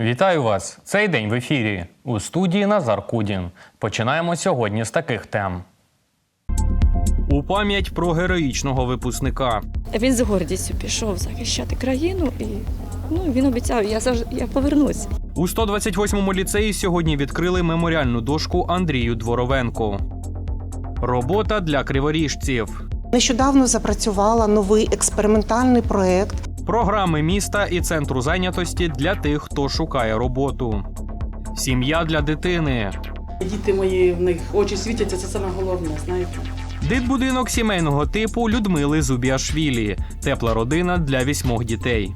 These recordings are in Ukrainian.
Вітаю вас! Цей день в ефірі. У студії Назар Кудін. Починаємо сьогодні з таких тем. У пам'ять про героїчного випускника. Він з гордістю пішов захищати країну і ну, він обіцяв, я завжди я повернусь. У 128-му ліцеї сьогодні відкрили меморіальну дошку Андрію Дворовенку. Робота для криворіжців. Нещодавно запрацювала новий експериментальний проект. Програми міста і центру зайнятості для тих, хто шукає роботу. Сім'я для дитини. Діти мої в них очі світяться, це саме головне, знаєте. Дитбудинок сімейного типу Людмили Зубіашвілі. Тепла родина для вісьмох дітей.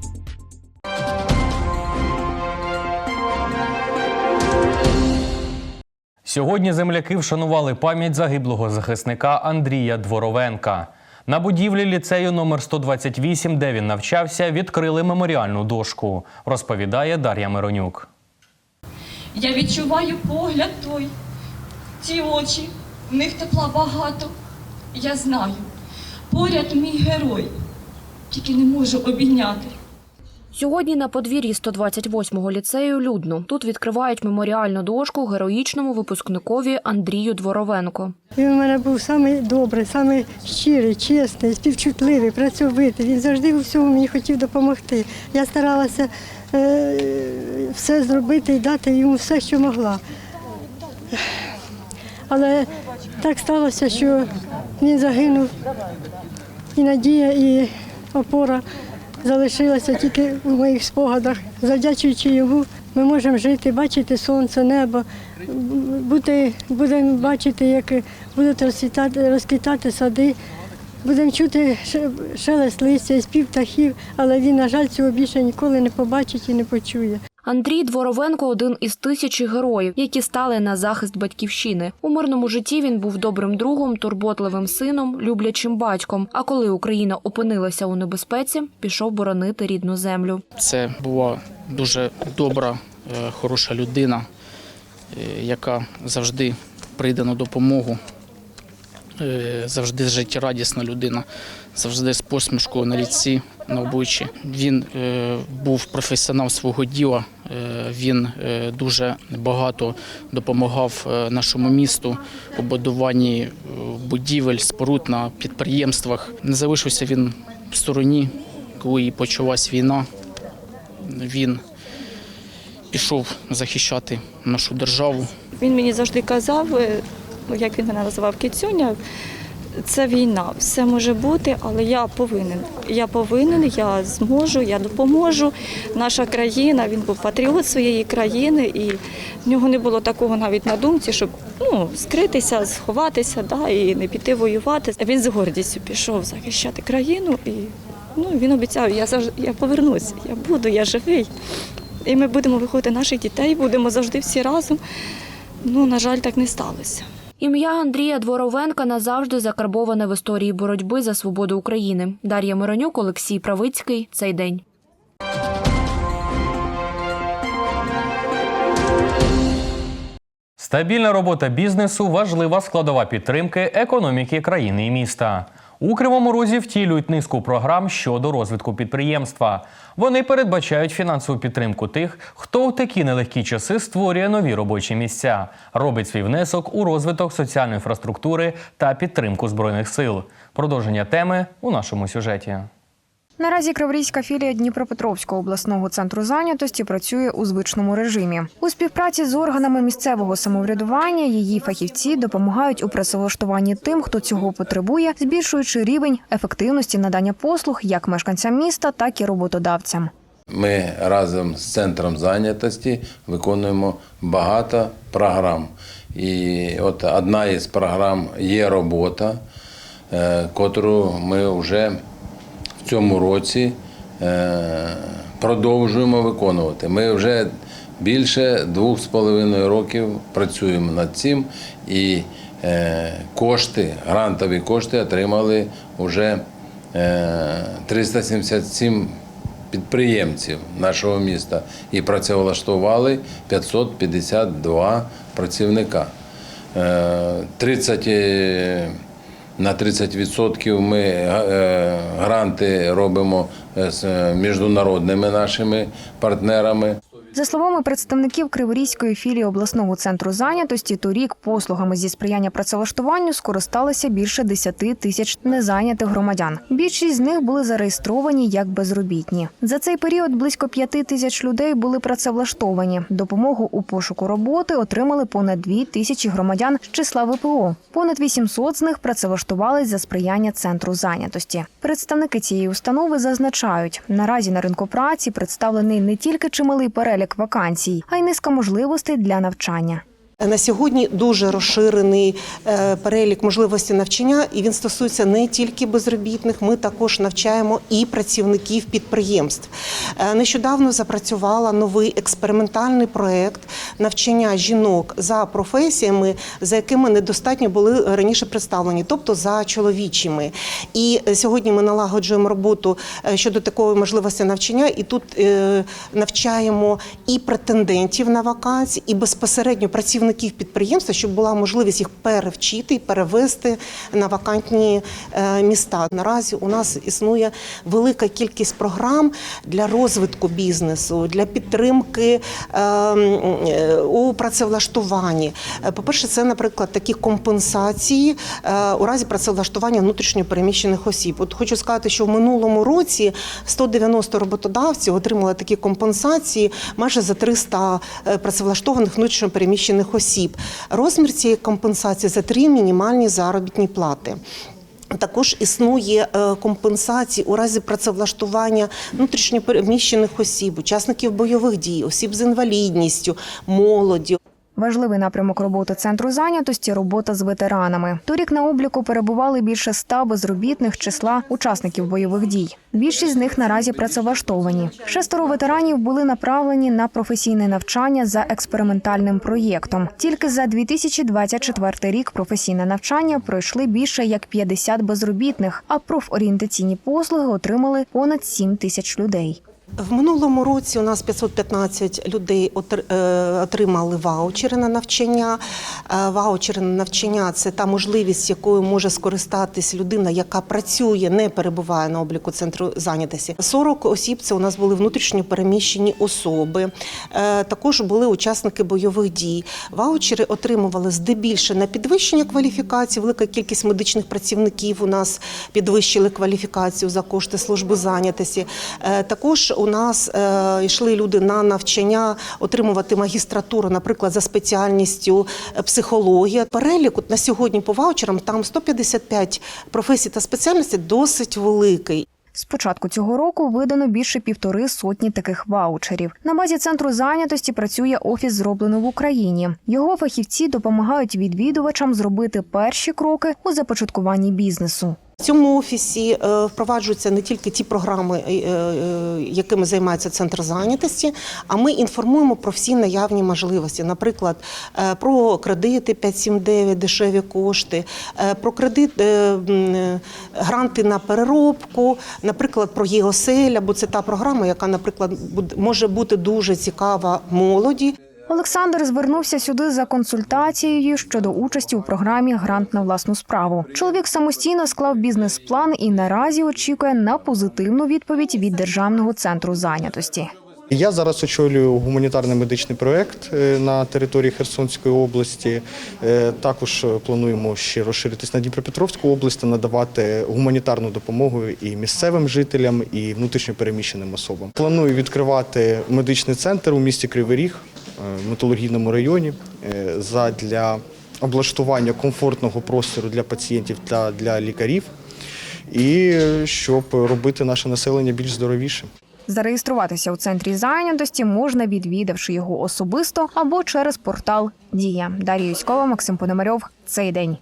Сьогодні земляки вшанували пам'ять загиблого захисника Андрія Дворовенка. На будівлі ліцею номер 128, де він навчався, відкрили меморіальну дошку, розповідає Дар'я Миронюк. Я відчуваю погляд той, ті очі, в них тепла багато. Я знаю, поряд мій герой, тільки не можу обійняти. Сьогодні на подвір'ї 128-го ліцею людно. Тут відкривають меморіальну дошку героїчному випускникові Андрію Дворовенко. Він у мене був самий добрий, чесний, співчутливий, працьовитий. Він завжди у всьому мені хотів допомогти. Я старалася е, все зробити і дати йому все, що могла. Але так сталося, що він загинув, і надія, і опора залишилася тільки у моїх спогадах. Завдячуючи йому, ми можемо жити, бачити сонце, небо, бути, будемо бачити, як будуть розквітати сади. Будемо чути ше- шелест листя спів птахів, але він, на жаль, цього більше ніколи не побачить і не почує. Андрій Дворовенко один із тисячі героїв, які стали на захист батьківщини. У мирному житті він був добрим другом, турботливим сином, люблячим батьком. А коли Україна опинилася у небезпеці, пішов боронити рідну землю. Це була дуже добра, е, хороша людина, е, яка завжди прийде на допомогу, завжди життєрадісна людина, завжди з посмішкою на ліці, на обличчі. Він е, був професіонал свого діла. е, Він е, дуже багато допомагав е, нашому місту у будуванні е, будівель, споруд на підприємствах. Не залишився він в стороні, коли почалась війна він пішов захищати нашу державу. Він мені завжди казав, е, як він мене називав кицюня. Це війна, все може бути, але я повинен. Я повинен, я зможу, я допоможу. Наша країна, він був патріот своєї країни, і в нього не було такого навіть на думці, щоб ну, скритися, сховатися да, і не піти воювати. Він з гордістю пішов захищати країну, і ну, він обіцяв, я завжди я повернусь, я буду, я живий. І ми будемо виходити наших дітей, будемо завжди всі разом. Ну, на жаль, так не сталося. Ім'я Андрія Дворовенка назавжди закарбоване в історії боротьби за свободу України. Дар'я Миронюк, Олексій Правицький. Цей день. Стабільна робота бізнесу важлива складова підтримки економіки країни і міста. У Кривому Розі втілюють низку програм щодо розвитку підприємства. Вони передбачають фінансову підтримку тих, хто у такі нелегкі часи створює нові робочі місця, робить свій внесок у розвиток соціальної інфраструктури та підтримку збройних сил. Продовження теми у нашому сюжеті. Наразі Криворізька філія Дніпропетровського обласного центру зайнятості працює у звичному режимі. У співпраці з органами місцевого самоврядування її фахівці допомагають у працевлаштуванні тим, хто цього потребує, збільшуючи рівень ефективності надання послуг як мешканцям міста, так і роботодавцям. Ми разом з центром зайнятості виконуємо багато програм. І от одна із програм є робота, е, котру ми вже цьому році е, продовжуємо виконувати. Ми вже більше двох з половиною років працюємо над цим і е, кошти, грантові кошти отримали вже е, 377 підприємців нашого міста і працевлаштували 552 працівника. Е, 30 е, на 30% ми е, гранти робимо з міжнародними нашими партнерами. За словами представників Криворізької філії обласного центру зайнятості, торік послугами зі сприяння працевлаштуванню скористалися більше 10 тисяч незайнятих громадян. Більшість з них були зареєстровані як безробітні. За цей період близько 5 тисяч людей були працевлаштовані. Допомогу у пошуку роботи отримали понад 2 тисячі громадян з числа ВПО. Понад 800 з них працевлаштувались за сприяння центру зайнятості. Представники цієї установи зазначають, наразі на ринку праці представлений не тільки чималий перелік вакансій, а й низка можливостей для навчання. На сьогодні дуже розширений е, перелік можливостей навчання, і він стосується не тільки безробітних. Ми також навчаємо і працівників підприємств. Е, Нещодавно запрацювала новий експериментальний проект навчання жінок за професіями, за якими недостатньо були раніше представлені, тобто за чоловічими. І е, сьогодні ми налагоджуємо роботу е, щодо такої можливості навчання, і тут е, навчаємо і претендентів на вакансії, і безпосередньо працівників підприємства, щоб була можливість їх перевчити і перевести на вакантні е, міста. Наразі у нас існує велика кількість програм для розвитку бізнесу, для підтримки е, е, у працевлаштуванні. Е, По-перше, це, наприклад, такі компенсації у разі працевлаштування внутрішньо переміщених осіб. От хочу сказати, що в минулому році 190 роботодавців отримали такі компенсації майже за 300 е, працевлаштованих внутрішньо переміщених осіб. Розмір цієї компенсації за три мінімальні заробітні плати. Також існує компенсація компенсації у разі працевлаштування внутрішньопереміщених осіб, учасників бойових дій, осіб з інвалідністю, молоді. Важливий напрямок роботи центру зайнятості робота з ветеранами. Торік на обліку перебували більше ста безробітних числа учасників бойових дій. Більшість з них наразі працевлаштовані. Шестеро ветеранів були направлені на професійне навчання за експериментальним проєктом. Тільки за 2024 рік професійне навчання пройшли більше як 50 безробітних, а профорієнтаційні послуги отримали понад 7 тисяч людей. В минулому році у нас 515 людей е, отримали ваучери на навчання. Е, Ваучери на навчання це та можливість, якою може скористатись людина, яка працює, не перебуває на обліку центру зайнятості. 40 осіб це у нас були внутрішньо переміщені особи. Е, Також були учасники бойових дій. Ваучери отримували здебільше на підвищення кваліфікації. Велика кількість медичних працівників у нас підвищили кваліфікацію за кошти служби зайнятості. Також у нас е, йшли люди на навчання отримувати магістратуру, наприклад, за спеціальністю е, психологія. Перелік на сьогодні по ваучерам там 155 професій та спеціальностей досить великий. З початку цього року видано більше півтори сотні таких ваучерів. На базі центру зайнятості працює офіс зроблено в Україні. Його фахівці допомагають відвідувачам зробити перші кроки у започаткуванні бізнесу. В цьому офісі е, впроваджуються не тільки ті програми, е, е, якими займається центр зайнятості, а ми інформуємо про всі наявні можливості. Наприклад, про кредити 579, дешеві кошти, про кредит, гранти на переробку, наприклад, про ЄОСЕЛЯ, бо це та програма, яка, наприклад, може бути дуже цікава молоді. Олександр звернувся сюди за консультацією щодо участі у програмі Грант на власну справу. Чоловік самостійно склав бізнес-план і наразі очікує на позитивну відповідь від державного центру зайнятості. Я зараз очолюю гуманітарний медичний проєкт е, на території Херсонської області. Е, Також плануємо ще розширитись на Дніпропетровську область та надавати гуманітарну допомогу і місцевим жителям, і внутрішньопереміщеним особам. Планую відкривати медичний центр у місті Кривий Ріг, металургійному районі, для задля облаштування комфортного простору для пацієнтів та для лікарів, і е, щоб робити наше населення більш здоровішим. Зареєструватися у центрі зайнятості можна, відвідавши його особисто або через портал Дія. Дар'я Юськова, Максим Пономарьов. Цей день.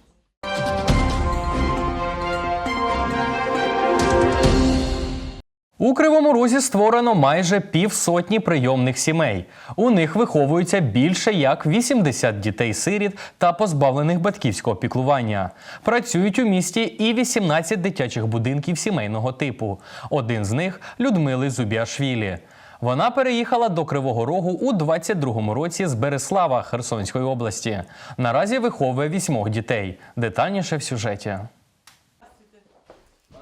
У Кривому Розі створено майже півсотні прийомних сімей. У них виховується більше як 80 дітей-сиріт та позбавлених батьківського піклування. Працюють у місті і 18 дитячих будинків сімейного типу. Один з них Людмили Зубіашвілі. Вона переїхала до Кривого Рогу у 22-му році з Береслава Херсонської області. Наразі виховує вісьмох дітей. Детальніше в сюжеті.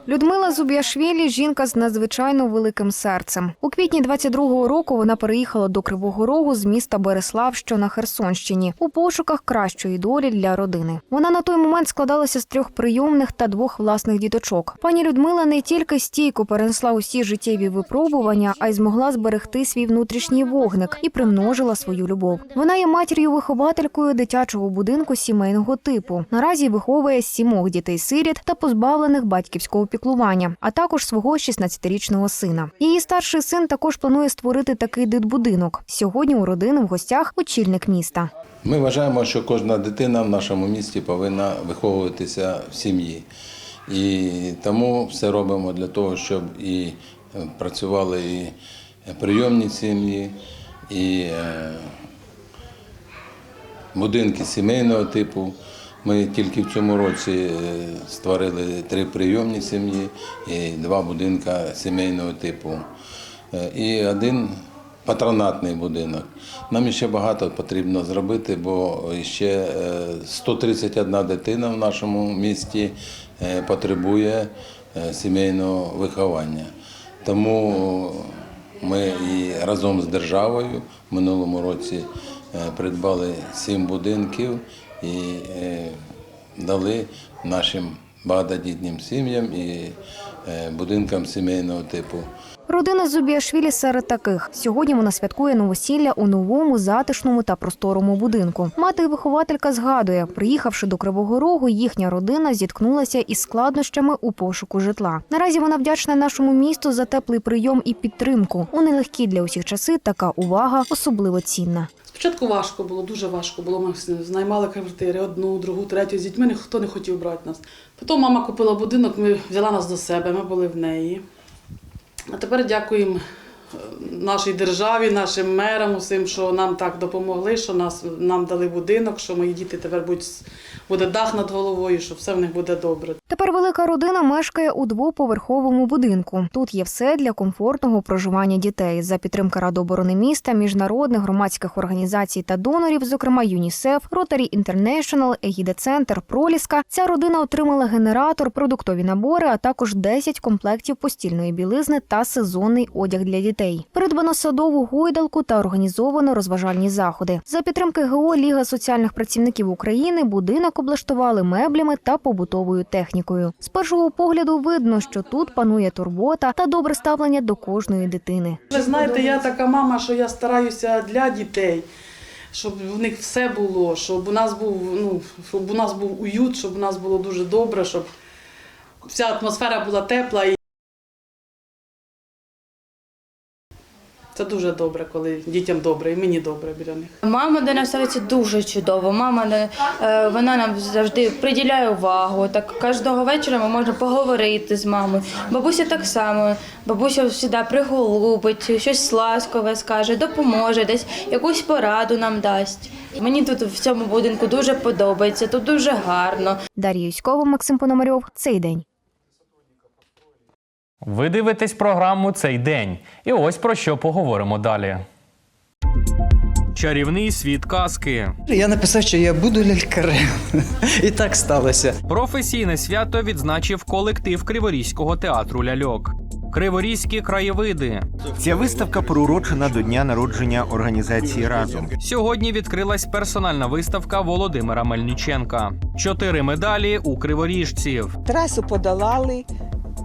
Людмила Зуб'яшвілі – жінка з надзвичайно великим серцем. У квітні 22-го року вона переїхала до Кривого Рогу з міста Береслав, що на Херсонщині, у пошуках кращої долі для родини. Вона на той момент складалася з трьох прийомних та двох власних діточок. Пані Людмила не тільки стійко перенесла усі життєві випробування, а й змогла зберегти свій внутрішній вогник і примножила свою любов. Вона є матір'ю-вихователькою дитячого будинку сімейного типу. Наразі виховує сімох дітей-сиріт та позбавлених батьківського піклування, а також свого 16-річного сина. Її старший син також планує створити такий дитбудинок. Сьогодні у родини в гостях очільник міста. Ми вважаємо, що кожна дитина в нашому місті повинна виховуватися в сім'ї. І тому все робимо для того, щоб і е, працювали і прийомні сім'ї, і е, будинки сімейного типу. Ми тільки в цьому році е, створили три прийомні сім'ї і два будинка сімейного типу. Е, І один патронатний будинок. Нам ще багато потрібно зробити, бо ще е, 131 дитина в нашому місті е, потребує е, сімейного виховання. Тому ми і разом з державою в минулому році е, придбали сім будинків і е, дали нашим багатодітним сім'ям і е, будинкам сімейного типу. Родина Зубіашвілі серед таких. Сьогодні вона святкує новосілля у новому, затишному та просторому будинку. Мати вихователька згадує, приїхавши до Кривого Рогу, їхня родина зіткнулася із складнощами у пошуку житла. Наразі вона вдячна нашому місту за теплий прийом і підтримку. У нелегкі для усіх часи така увага особливо цінна. Спочатку важко було, дуже важко було. Ми знаймали квартири одну, другу, третю. З дітьми ніхто не хотів брати нас. Потім мама купила будинок, ми взяла нас до себе, ми були в неї. А тепер дякуємо е, нашій державі, нашим мерам, усім, що нам так допомогли, що нас, нам дали будинок, що мої діти тепер будуть, буде дах над головою, що все в них буде добре. Тепер велика родина мешкає у двоповерховому будинку. Тут є все для комфортного проживання дітей. За підтримки Ради оборони міста, міжнародних громадських організацій та донорів, зокрема ЮНІСЕФ, Ротарі Інтернешнл, Егіде Центр, Проліска. Ця родина отримала генератор, продуктові набори, а також 10 комплектів постільної білизни та сезонний одяг для дітей. Придбано садову гойдалку та організовано розважальні заходи. За підтримки ГО Ліга соціальних працівників України будинок облаштували меблями та побутовою технікою. З першого погляду видно, що тут панує турбота та добре ставлення до кожної дитини. Ви знаєте, я така мама, що я стараюся для дітей, щоб в них все було, щоб у нас був, ну, щоб у нас був уют, щоб у нас було дуже добре, щоб вся атмосфера була тепла. Це дуже добре, коли дітям добре, і мені добре біля них. Мама до нас ставиться дуже чудово. Мама не- е, вона нам завжди приділяє увагу. Так кожного вечора ми можемо поговорити з мамою. Бабуся так само. Бабуся завжди приголубить, щось ласкове скаже, допоможе, десь якусь пораду нам дасть. Мені тут в цьому будинку дуже подобається, тут дуже гарно. Дар'я Юськова, Максим Пономарьов. Цей день. Ви дивитесь програму цей день. І ось про що поговоримо далі. Чарівний світ казки. Я написав, що я буду лялькарем. І так сталося. Професійне свято відзначив колектив Криворізького театру ляльок. Криворізькі краєвиди. Ця виставка приурочена до дня народження організації разом. Сьогодні відкрилась персональна виставка Володимира Мельниченка. Чотири медалі у криворіжців. Трасу подолали,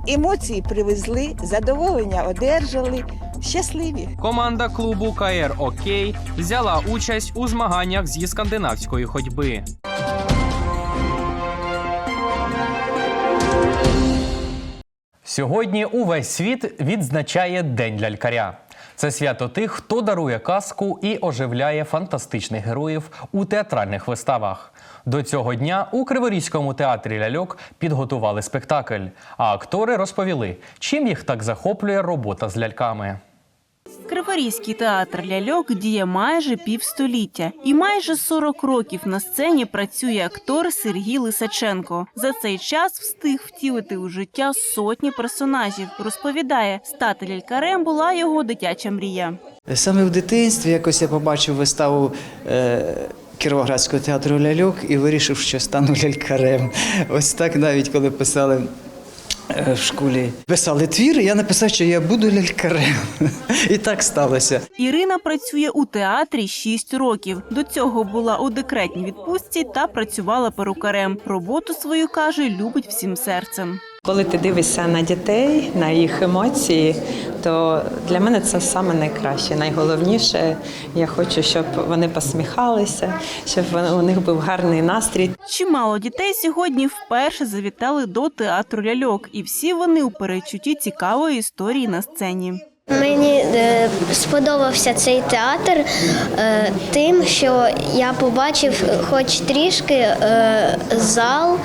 емоції привезли, задоволення одержали, щасливі. Команда клубу КР Окей взяла участь у змаганнях зі скандинавської ходьби. Сьогодні увесь світ відзначає День лялькаря. Це свято тих, хто дарує казку і оживляє фантастичних героїв у театральних виставах. До цього дня у Криворізькому театрі ляльок підготували спектакль, а актори розповіли, чим їх так захоплює робота з ляльками. Криворізький театр ляльок діє майже півстоліття, і майже 40 років на сцені працює актор Сергій Лисаченко. За цей час встиг втілити у життя сотні персонажів. Розповідає, стати лялькарем була його дитяча мрія. Саме в дитинстві якось я побачив виставу. Е- Кіровоградського театру ляльок і вирішив, що стану лялькарем. Ось так навіть коли писали в школі писали твір, я написав, що я буду лялькарем. І так сталося. Ірина працює у театрі 6 років. До цього була у декретній відпустці та працювала перукарем. Роботу свою каже, любить всім серцем. Коли ти дивишся на дітей, на їх емоції, то для мене це саме найкраще, найголовніше. Я хочу, щоб вони посміхалися, щоб у них був гарний настрій. Чимало дітей сьогодні вперше завітали до театру ляльок, і всі вони у перечутті цікавої історії на сцені. Мені е, сподобався цей театр е, тим, що я побачив хоч трішки е, зал,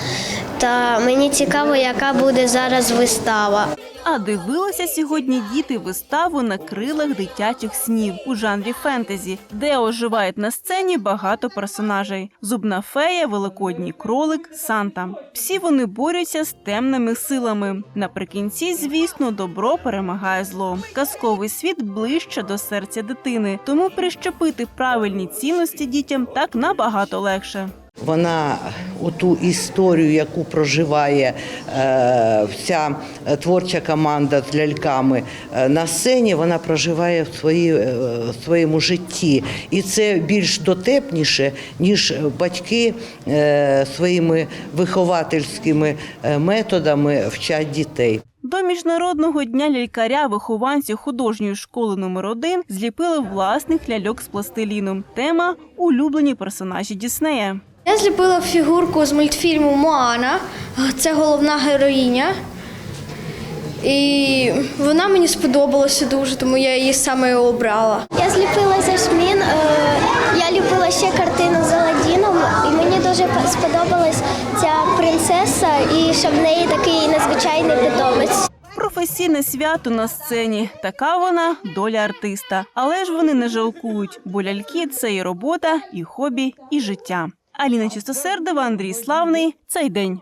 та мені цікаво, яка буде зараз вистава. А дивилися сьогодні діти виставу на крилах дитячих снів у жанрі фентезі, де оживають на сцені багато персонажей: зубна фея, великодній кролик, Санта. Всі вони борються з темними силами. Наприкінці, звісно, добро перемагає зло. Казковий світ ближче до серця дитини, тому прищепити правильні цінності дітям так набагато легше. Вона оту історію, яку проживає е, вся е, творча команда з ляльками е, на сцені, вона проживає в, свої, в своєму житті. І це більш дотепніше, ніж батьки своїми виховательськими методами вчать дітей. До міжнародного дня лялькаря вихованці художньої школи номер 1 зліпили власних ляльок з пластиліном. Тема улюблені персонажі Діснея. Я зліпила фігурку з мультфільму Моана. Це головна героїня. І вона мені сподобалася дуже, тому я її саме і обрала. Я зліпила Жасмін. е, Я любила ще картину з Аладдіном, і мені дуже сподобалась ця принцеса, і що в неї такий незвичайний питомець. Професійне свято на сцені. Така вона доля артиста. Але ж вони не жалкують, бо ляльки це і робота, і хобі, і життя. Аліна Чистосердова, Андрій Славний. Цей день.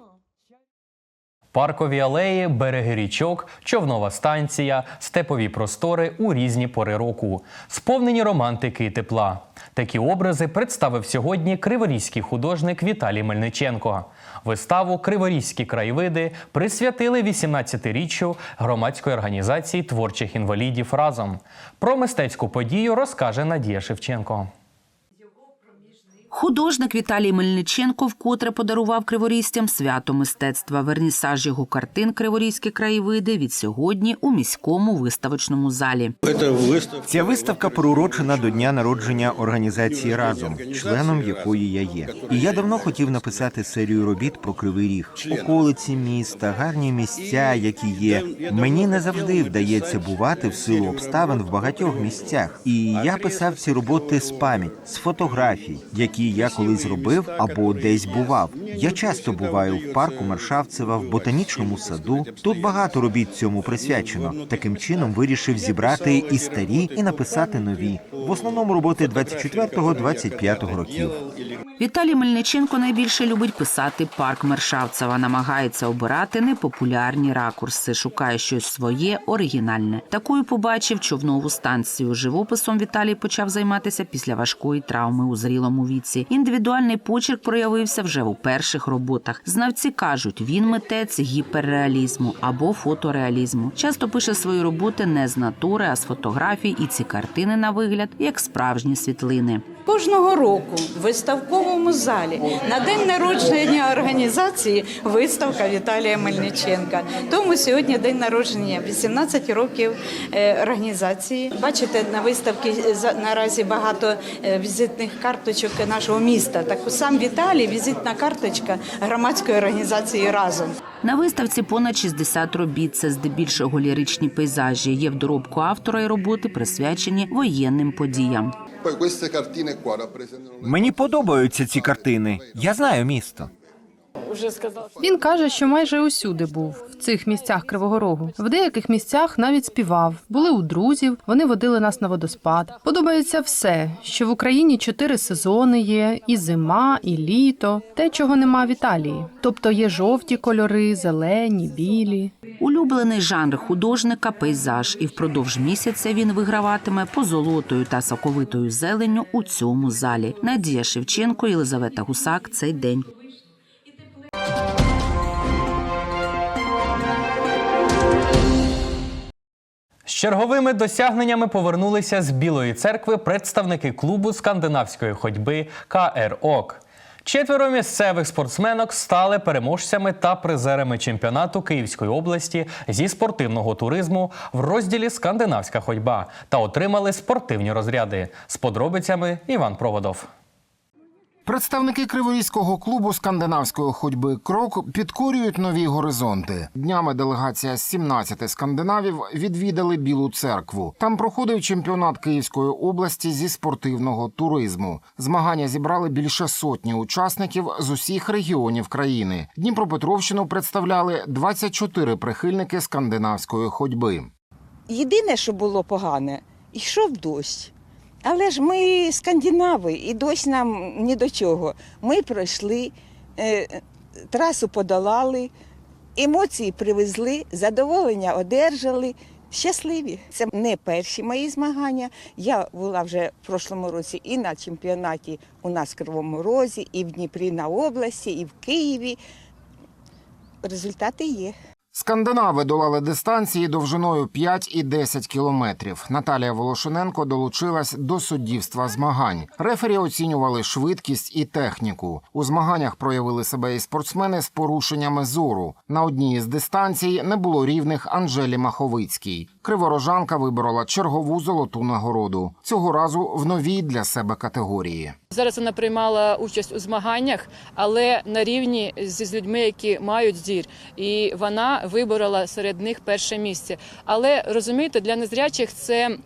Паркові алеї, береги річок, човнова станція, степові простори у різні пори року, сповнені романтики і тепла. Такі образи представив сьогодні криворізький художник Віталій Мельниченко. Виставу Криворізькі краєвиди присвятили 18-річчю громадської організації творчих інвалідів разом. Про мистецьку подію розкаже Надія Шевченко. Художник Віталій Мельниченко вкотре подарував криворізцям свято мистецтва. Вернісаж його картин Криворізькі краєвиди від сьогодні у міському виставочному залі. Ця виставка приурочена до дня народження організації разом, членом якої я є. І я давно хотів написати серію робіт про кривий ріг, околиці міста, гарні місця, які є. Мені не завжди вдається бувати в силу обставин в багатьох місцях. І я писав ці роботи з пам'ять, з фотографій, які я колись робив або десь бував. Я часто буваю в парку Маршавцева, в ботанічному саду. Тут багато робіт цьому присвячено. Таким чином вирішив зібрати і старі, і написати нові. В основному роботи 24-25 років. Віталій Мельниченко найбільше любить писати парк Мершавцева. Намагається обирати непопулярні ракурси, шукає щось своє, оригінальне. Такою побачив човнову станцію. Живописом Віталій почав займатися після важкої травми у зрілому віці. Індивідуальний почерк проявився вже у перших роботах. Знавці кажуть, він митець гіперреалізму або фотореалізму. Часто пише свої роботи не з натури, а з фотографій, і ці картини на вигляд як справжні світлини. Кожного року в виставковому залі на день народження організації виставка Віталія Мельниченка. Тому сьогодні день народження 18 років е, організації. Бачите, на виставці наразі багато е, візитних карточок нашого міста. Так сам Віталій візитна карточка громадської організації разом. На виставці понад 60 робіт. Це здебільшого ліричні пейзажі. Є в доробку автора і роботи присвячені воєнним подіям. Мені подобаються ці картини. Я знаю місто. Він каже, що майже усюди був в цих місцях Кривого Рогу. В деяких місцях навіть співав. Були у друзів, вони водили нас на водоспад. Подобається все, що в Україні чотири сезони є: і зима, і літо, те, чого нема в Італії. Тобто є жовті кольори, зелені, білі. Улюблений жанр художника пейзаж, і впродовж місяця він виграватиме позолотою та соковитою зеленню у цьому залі. Надія Шевченко, Єлизавета Гусак. Цей день. Черговими досягненнями повернулися з Білої церкви представники клубу скандинавської ходьби КР ОК. Четверо місцевих спортсменок стали переможцями та призерами чемпіонату Київської області зі спортивного туризму в розділі Скандинавська ходьба та отримали спортивні розряди. З подробицями Іван Проводов. Представники Криворізького клубу скандинавської ходьби Крок підкорюють нові горизонти. Днями делегація з 17 скандинавів відвідали Білу церкву. Там проходив чемпіонат Київської області зі спортивного туризму. Змагання зібрали більше сотні учасників з усіх регіонів країни. Дніпропетровщину представляли 24 прихильники скандинавської ходьби. Єдине, що було погане, йшов дощ. Але ж ми скандинави, і дощ нам ні до чого. Ми пройшли, е, трасу подолали, емоції привезли, задоволення одержали. Щасливі. Це не перші мої змагання. Я була вже в прошлому році і на чемпіонаті у нас в Кривому Розі, і в Дніпрі на області, і в Києві. Результати є. Скандинави долали дистанції довжиною 5 і 10 кілометрів. Наталія Волошиненко долучилась до суддівства змагань. Рефері оцінювали швидкість і техніку. У змаганнях проявили себе і спортсмени з порушеннями зору. На одній із дистанцій не було рівних Анжелі Маховицькій. Криворожанка виборола чергову золоту нагороду. Цього разу в новій для себе категорії. Зараз вона приймала участь у змаганнях, але на рівні з людьми, які мають зір, і вона виборола серед них перше місце. Але розумієте, для незрячих це.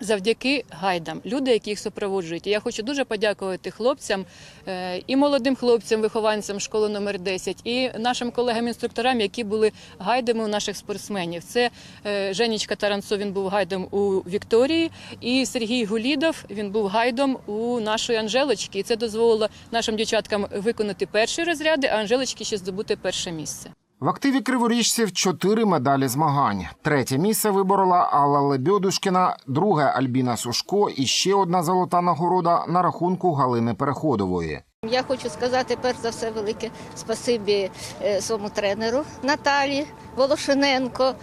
Завдяки гайдам, люди, які їх супроводжують. Я хочу дуже подякувати хлопцям е, і молодим хлопцям, вихованцям школи номер 10, і нашим колегам-інструкторам, які були гайдами у наших спортсменів. Це е, Женічка Таранцов, він був гайдом у Вікторії, і Сергій Гулідов, він був гайдом у нашої Анжелочки. І це дозволило нашим дівчаткам виконати перші розряди, а Анжелочки ще здобути перше місце. В активі криворіжців чотири медалі змагань. Третє місце виборола Алла Лебьодушкіна, друге Альбіна Сушко і ще одна золота нагорода на рахунку Галини Переходової. Я хочу сказати перш за все велике спасибі е, своєму тренеру Наталі Волошиненко.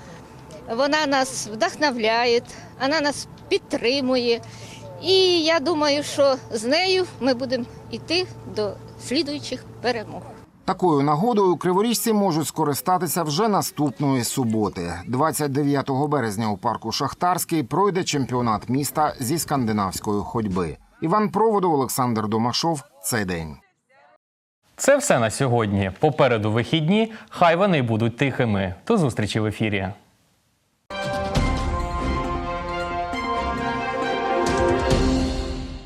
Вона нас вдохновляє, вона нас підтримує. І я думаю, що з нею ми будемо йти до слідуючих перемог. Такою нагодою криворіжці можуть скористатися вже наступної суботи. 29 березня у парку Шахтарський пройде чемпіонат міста зі скандинавської ходьби. Іван Проводов, Олександр Домашов. Цей день. Це все на сьогодні. Попереду вихідні. Хай вони будуть тихими. До зустрічі в ефірі.